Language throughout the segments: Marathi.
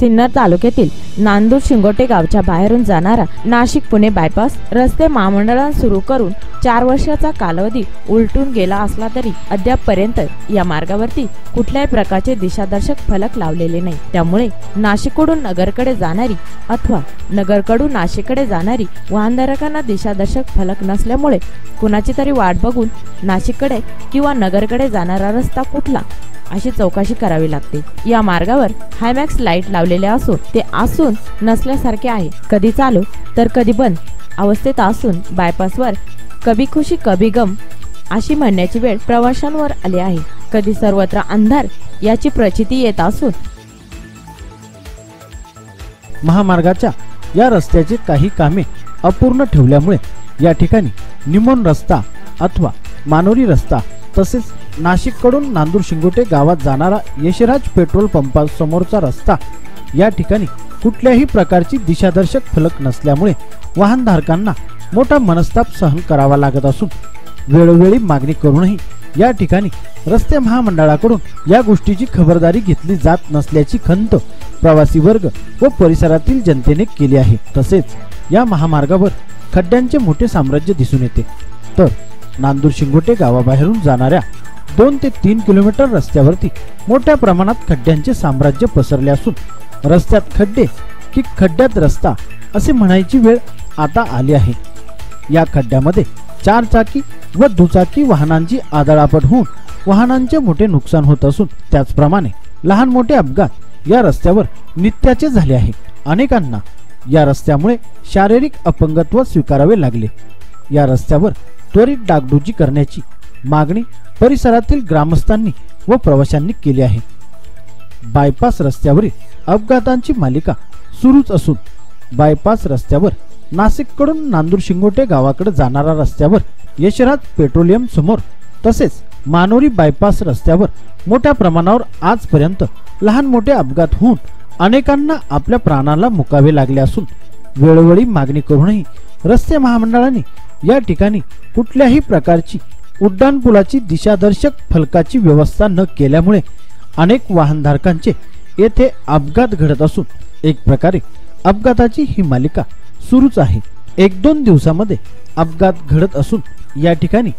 सिन्नर तालुक्यातील नांदूर शिंगोटे गावच्या बाहेरून जाणारा नाशिक पुणे बायपास रस्ते महामंडळ सुरू करून चार वर्षाचा कालावधी उलटून गेला असला तरी अद्यापपर्यंत या मार्गावरती कुठल्याही प्रकारचे दिशादर्शक फलक लावलेले नाही. त्यामुळे नाशिककडून नगरकडे जाणारी अथवा नगरकडून नाशिककडे जाणारी वाहनधारकांना दिशादर्शक फलक नसल्यामुळे कुणाची तरी वाट बघून नाशिककडे किंवा नगरकडे जाणारा रस्ता कुठला अशी चौकशी करावी लागते. या मार्गावर हायमॅक्स लाइट लावलेले असून ते असून नसल्यासारखे आहे. कधी चालू तर कधी बंद अवस्थेत असून बायपासवर कभी खुशी कभी गम अशी म्हणण्याची वेळ प्रवाशांवर आली आहे. कधी सर्वत्र अंधार याची प्रचिती येत असून महामार्गाच्या या रस्त्याचे काही कामे अपूर्ण ठेवल्यामुळे या ठिकाणी निमोन रस्ता अथवा मानोरी रस्ता तसेच नाशिककडून नांदूर शिंगोटे गावात जाणारा यशराज पेट्रोल पंपासमोरचा रस्ता या ठिकाणी कुठल्याही प्रकारची दिशादर्शक फलक नसल्यामुळे वाहनधारकांना मोठा मनस्ताप सहन करावा लागत असून वेळोवेळी मागणी करूनही या ठिकाणी रस्ते महामंडळाकडून या गोष्टीची खबरदारी घेतली जात नसल्याची खंत प्रवासी वर्ग व परिसरातील जनतेने केली आहे. तसेच या महामार्गावर खड्ड्यांचे मोठे साम्राज्य दिसून येते. तर नांदूर शिंगोटे गावाबाहेरून जाणाऱ्या दोन ते तीन किलोमीटर रस्त्यावरती मोठ्या प्रमाणात खड्ड्यांचे साम्राज्य पसरले असून रस्त्यात खड्डे की खड्ड्यात रस्ता असे म्हणायची वेळ आता आली आहे. या खड्ड्यामध्ये चार चाकी व दुचाकी वाहनांची आदळापट होऊन वाहनांचे मोठे नुकसान होत असून त्याचप्रमाणे लहान मोठे अपघात या रस्त्यावर नित्याचे झाले आहे. अनेकांना या रस्त्यामुळे शारीरिक अपंगत्व स्वीकारावे लागले. या रस्त्यावर त्वरित डागडुजी करण्याची मागणी परिसरातील ग्रामस्थांनी व प्रवाशांनी केली आहे. बायपास रस्त्यावरील अपघातांची मालिका सुरूच असून बायपास रस्त्यावर नाशिककडून नांदूर शिंगोटे गावाकडे जाणारा रस्त्यावर यशराज पेट्रोलियम समोर तसेच मानोरी बायपास रस्त्यावर मोठ्या प्रमाणावर आजपर्यंत लहान मोठे अपघात होऊन अनेकांना आपल्या प्राणाला मुकावे लागले असून वेळोवेळी मागणी करूनही रस्ते महामंडळाने या ठिकाणी कुठल्याही प्रकारची उड्डाणपुलाची दिशादर्शक फलकाची व्यवस्था न केल्यामुळे अनेक वाहनधारकांचे येथे अपघात घडत असून एक प्रकारे अपघाताची ही मालिका सुरूच आहे. एक दोन दिवसामध्ये अपघात घडत असून या ठिकाणी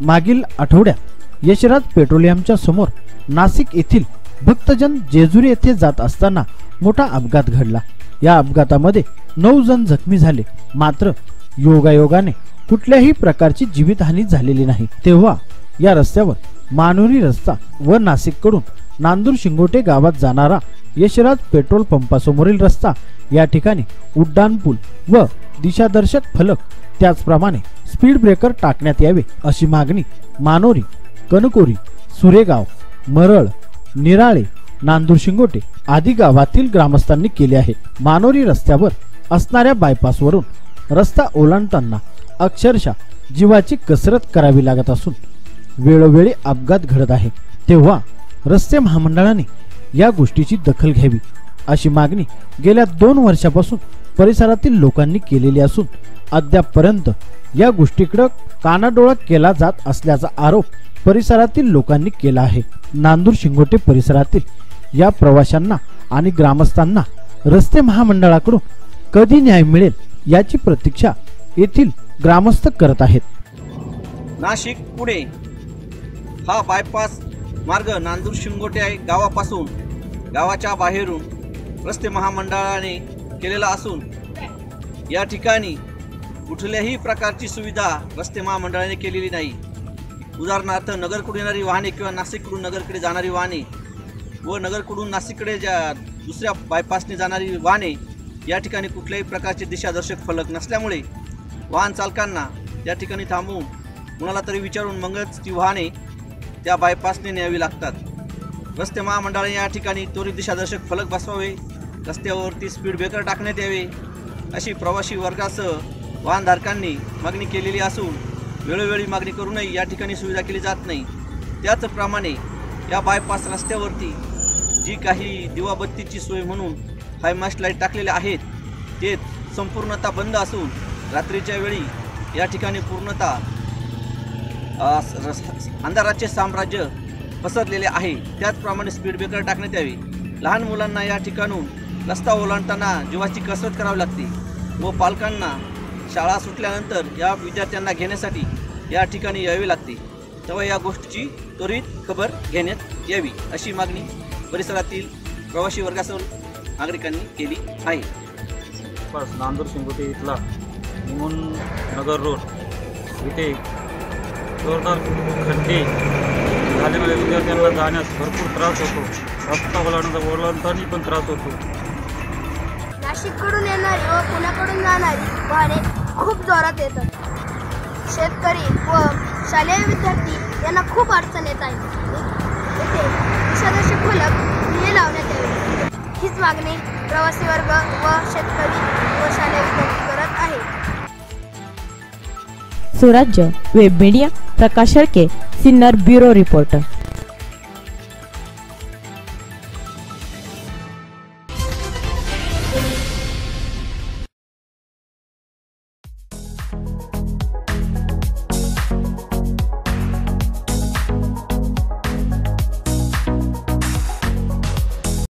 मागील आठवड्यात यशराज पेट्रोलियमच्या समोर नाशिक येथील भक्तजन जेजुरी येथे जात असताना मोठा अपघात घडला. या अपघातामध्ये नऊ जण जखमी झाले. मात्र योगायोगाने कुठल्याही प्रकारची जीवितहानी झालेली नाही. तेव्हा या रस्त्यावर मानोरी रस्ता व नाशिककडून नांदूर शिंगोटे गावात जाणारा यशराज पेट्रोल पंपासमोरील रस्ता. या ठिकाणी उड्डाणपूल व दिशादर्शक फलक त्याचप्रमाणे स्पीड ब्रेकर टाकण्यात यावे अशी मागणी मानोरी कनकोरी सुरेगाव मरळ निराळे नांदूर शिंगोटे आदी गावातील ग्रामस्थांनी केले आहे. मानोरी रस्त्यावर असणाऱ्या बायपासवरून रस्ता ओलांडताना अक्षरशः जीवाची कसरत करावी लागत असून वेळोवेळी अपघात घडत आहे. तेव्हा रस्ते महामंडळाने या गोष्टीची दखल घ्यावी अशी मागणी गेल्या दोन वर्षापासून परिसरातील लोकांनी केलेली असून अद्यापपर्यंत या गोष्टीकडे कानाडोळा केला जात असल्याचा आरोप परिसरातील लोकांनी केला आहे. नांदूर शिंगोटे परिसरातील या प्रवाशांना आणि ग्रामस्थांना रस्ते महामंडळाकडून कधी न्याय मिळेल याची प्रतीक्षा येथील ग्रामस्थ करत आहेत. नाशिक पुणे. हा बायपास मार्ग नांदूर शिंगोटे आहे गावापासून गावाच्या बाहेरून रस्ते महामंडळाने केलेला असून या ठिकाणी कुठल्याही प्रकारची सुविधा रस्ते महामंडळाने केलेली नाही. उदाहरणार्थ नगरकडून येणारी वाहने किंवा नाशिककडून नगरकडे जाणारी वाहने व नगरकडून नाशिककडे ज्या दुसऱ्या बायपासने जाणारी वाहने या ठिकाणी कुठल्याही प्रकारचे दिशादर्शक फलक नसल्यामुळे वाहन चालकांना या ठिकाणी थांबवून कुणाला तरी विचारून मगच ती वाहने त्या बायपासने न्यावी लागतात. रस्ते महामंडळाने या ठिकाणी त्वरित दिशादर्शक फलक बसवावे. रस्त्यावरती स्पीड ब्रेकर टाकण्यात यावे. अशी प्रवासी वर्गासह वाहनधारकांनी मागणी केलेली असून वेळोवेळी मागणी करूनही या ठिकाणी सुविधा केली जात नाही. त्याचप्रमाणे या बायपास रस्त्यावरती जी काही दिवाबत्तीची सोय म्हणून हायमास्ट लाइट टाकलेल्या आहेत ते संपूर्णतः बंद असून रात्रीच्या वेळी या ठिकाणी पूर्णतः आंतरराष्ट्रीय साम्राज्य पसरलेले आहे. त्याचप्रमाणे स्पीड ब्रेकर टाकण्यात यावी. लहान मुलांना या ठिकाणून रस्ता ओलांडताना जीवाची कसरत करावी लागते व पालकांना शाळा सुटल्यानंतर या विद्यार्थ्यांना घेण्यासाठी या ठिकाणी यावे लागते. तेव्हा या गोष्टीची त्वरित खबर घेण्यात यावी अशी मागणी परिसरातील प्रवासी वर्गासह नागरिकांनी केली आहे. नांदूर शिंगोटे इथला निमून नगर रोड. इथे जोरदार खड्डे. झाल्यामुळे विद्यार्थ्यांना जाण्यास भरपूर त्रास होतो. रस्ता ओलांडता ओलांडताना पण त्रास होतो. नाशिककडून येणारी व पुण्याकडून जाणारी वाहने खूप जोरात येतात. शेतकरी व शालेय विद्यार्थी यांना खूप अडचण येत आहे. येथे दिशादर्शक फलक हे लावण्यात यावे. हीच मागणी प्रवासी वर्ग व शेतकरी व शालेय विद्यार्थी Surajya web media Prakash Shelke Sinnar bureau reporter